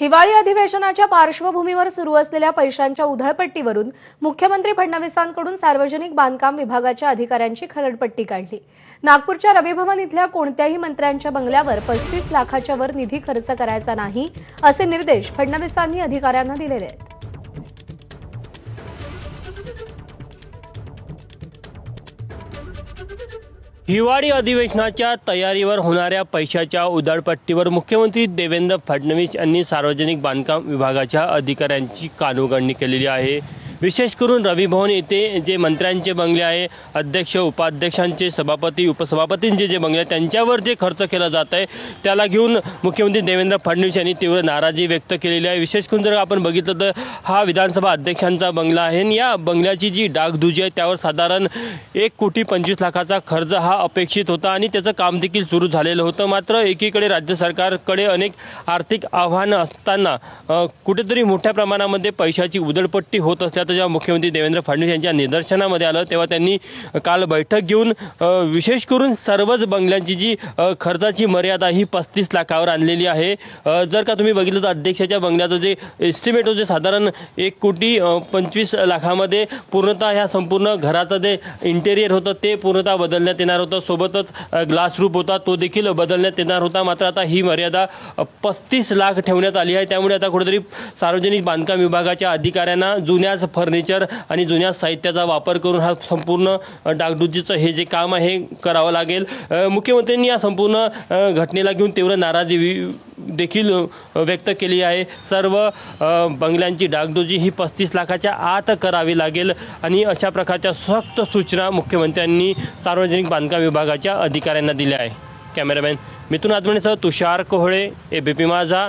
हिवाळी अधिवेशनाच्या पार्श्वभूमीवर सुरू असलेल्या पैशांच्या उधळपट्टीवरून मुख्यमंत्री फडणवीसांकडून सार्वजनिक बांधकाम विभागाच्या अधिकाऱ्यांची खरडपट्टी काढली. नागपूरच्या रविभवन इथल्या कोणत्याही मंत्र्यांच्या बंगल्यावर पस्तीस लाखाच्या वर निधी खर्च करायचा नाही असे निर्देश फडणवीसांनी अधिकाऱ्यांना दिलेले आहेत. हिवाळी अधिवेशनाच्या तयारीवर होणाऱ्या पैशाच्या उधाळपट्टीवर मुख्यमंत्री देवेंद्र फडणवीस यांनी सार्वजनिक बांधकाम विभागाच्या अधिकाऱ्यांची कानउघडणी केलेली आहे. विशेष करून रविभवन येथे जे मंत्र्यांचे बंगले आहे अध्यक्ष उपाध्यक्षांचे सभापती उपसभापतींचे जे बंगले आहेत त्यांच्यावर जे खर्च केला जात आहे त्याला घेऊन मुख्यमंत्री देवेंद्र फडणवीस यांनी तीव्र नाराजी व्यक्त केलेली आहे. विशेष करून जर आपण बघितलं तर हा विधानसभा अध्यक्षांचा बंगला आहे आणि या बंगल्याची जी डागदुजी आहे त्यावर साधारण एक कोटी पंचवीस लाखाचा खर्च हा अपेक्षित होता आणि त्याचं काम देखील सुरू झालेलं होतं. मात्र एकीकडे राज्य सरकारकडे अनेक आर्थिक आव्हानं असताना कुठेतरी मोठ्या प्रमाणामध्ये पैशाची उदळपट्टी होत असल्याचं जेव्हा मुख्यमंत्री देवेंद्र फडणवीस यांच्या निदर्शनामध्ये आलं तेव्हा त्यांनी काल बैठक घेऊन विशेष करून सर्वच बंगल्यांची जी खर्चाची मर्यादा ही पस्तीस लाखावर आणलेली आहे. जर का तुम्ही बघितलं तर अध्यक्षाच्या बंगल्याचं जे एस्टिमेट होते साधारण एक कोटी पंचवीस लाखामध्ये पूर्णतः ह्या संपूर्ण घराचं जे इंटेरियर होतं ते पूर्णतः बदलण्यात येणार होतं. सोबतच ग्लास रूप होता तो देखील बदलण्यात येणार होता. मात्र आता ही मर्यादा पस्तीस लाख ठेवण्यात आली आहे. त्यामुळे आता कुठेतरी सार्वजनिक बांधकाम विभागाच्या अधिकाऱ्यांना जुन्याच फर्निचर आणि जुन्या साहित्याचा वापर करून हा संपूर्ण डागडुजीचं हे जे काम आहे करावं लागेल. मुख्यमंत्र्यांनी या संपूर्ण घटनेला घेऊन तीव्र नाराजी देखील व्यक्त केली आहे. सर्व बंगल्यांची डागडुजी ही पस्तीस लाखाच्या आत करावी लागेल आणि अशा प्रकारच्या सक्त सूचना मुख्यमंत्र्यांनी सार्वजनिक बांधकाम विभागाच्या अधिकाऱ्यांना दिल्या आहे. Cameraman Mithun आदमणीसह Tushar Kohale A B P माझा.